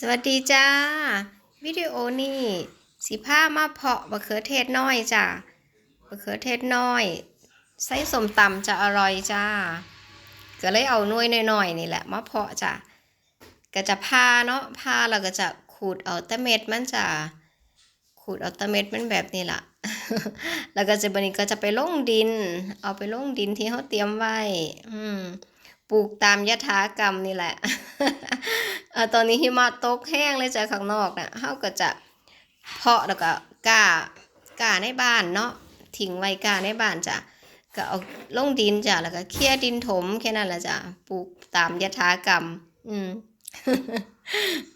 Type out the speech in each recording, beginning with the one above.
สวัสดีจ้า วิดีโอนี้สิพามาเพาะบะเขือเทศน้อยจ้าบะเขือเทศน้อยใส่สมตำจะอร่อยจ้า ก็เลยเอาน่วยน้อยๆนี่แหละมาเพาะจ้าก็จะพาเนาะพาแล้วก็จะขูดเอาตะเม็ดมันจ้าขูดเอาตะเม็ดมันแบบนี้ล่ะ แล้วก็จะบันนี้ก็จะไปลงดิน เอาไปลงดินที่เขาเตรียมไว้ อืม ปลูกตามยถากรรมนี่แหละ เออตอนนี้หิมะตกแห้งเลยจ้ะข้างนอกนะเฮาก็จะเพาะแล้วก็กล้ากล้าในบ้านเนาะทิ้งไว้กล้าในบ้านจ้ะก็เอาลงดินจ้ะแล้วก็เคลียดินถมแค่นั้นแหละจ้ะปลูกตามยถากรรม อืม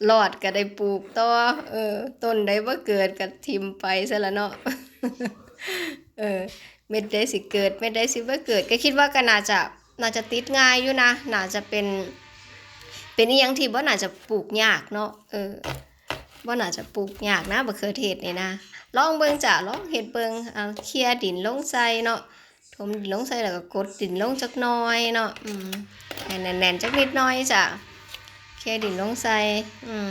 รอดก็ได้ปลูกต่อเออ ต้นใดบ่เกิดก็ทิมไปซะละเนาะเออเม็ดได้สิเกิดเม็ดได้สิบ่เกิด ก็คิดว่าก็น่าจะน่าจะติดง่ายอยู่นะน่าจะเป็น เป็นอีหยังที่บ่น่าจะปลูกยากเนาะเออบ่น่าจะปลูกยากนะบะเขือเทศนี่นะลองเบิ่งจ้ะลองเฮ็ดเบิ่งเอาเคลียดินลงใส่เนาะถมดินลงใส่แล้วก็กดดินลงจักน่อยเนาะอืมแน่นๆจักนิดน่อยจ้ะเคลียดินลงใส่อืม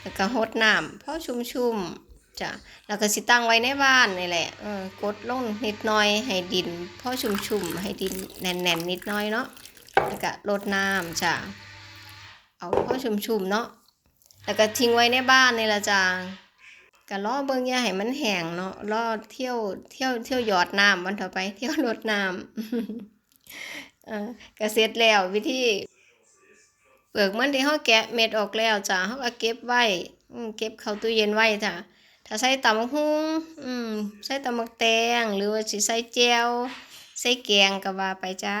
แล้วก็รดน้ำพอชุ่มๆจ้ะแล้วก็สิตั้งไว้ในบ้านนี่แหละเออกดลงนิดน่อยให้ดินพอชุ่มๆให้ดินแน่นๆนิดน่อยเนาะแล้วก็รดน้ำจ้ะ เอาพอชุ่มๆเนาะแล้วก็ทิ้งไว้ในบ้านนี่ละจ้ะก็รอเบิ่งยาให้มันแห้งเนาะรอเที่ยวเที่ยวเที่ยวหยอดน้ำมันต่อไป เที่ยวรดน้ำเออก็เสร็จแล้ววิธีเปลือกมันที่เฮาแกะเม็ดออกแล้วจ้ะเฮาก็เก็บไว้เก็บเข้าตู้เย็นไว้จ้ะถ้าใส่ตำบักหุ่งอืมใส่ตำบักแตงหรือว่าสิใส่แจวใส่แกงก็ว่าไปจ้า